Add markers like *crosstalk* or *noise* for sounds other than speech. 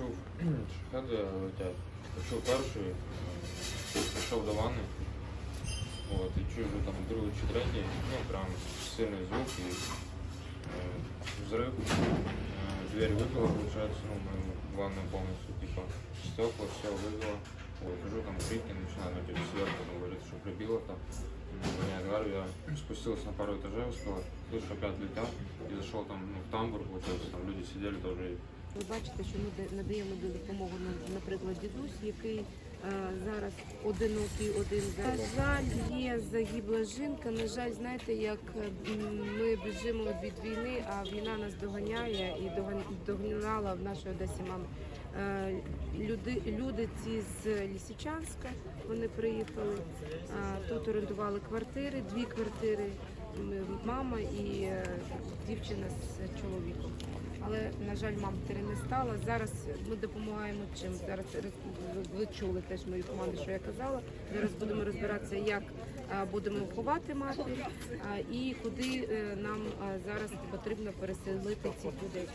почув *clears throat* шахеди летять. Почув перший, е, пішов до ванни. От, і чую вже там другий чи третій, ну прям сильний звук і е, взрыв. Е, дверь выбила, получается, ну, мы ванную полностью, типа, стекла, все выбило. Вот, лежу там крики, начинаю, ну, типа, сверху, ну, говорит, что прибило там. Ну, Гоняет гару, я спустился на пару этажей, успел, слышу, опять летят, и зашел там, ну, в тамбур, получается, там люди сидели тоже, и Ви бачите, що ми надаємо допомогу, на- наприклад, дідусь, який зараз одинокий один. На жаль, є загибла жінка. На жаль, знаєте, як е, ми біжимо від війни, а війна нас доганяє і доганяла в нашій Одесі мами. Е, Люди, люди ці з Лісичанська, вони приїхали. е, Тут орендували квартири, дві квартири, мама і е, дівчина з чоловіком. Але, на жаль, матері не стало. Зараз ми допомагаємо чим. Зараз ви чули теж мою команду, що я казала. Зараз будемо розбиратися, як будемо ховати матір і куди е, нам зараз потрібно переселити цих людей.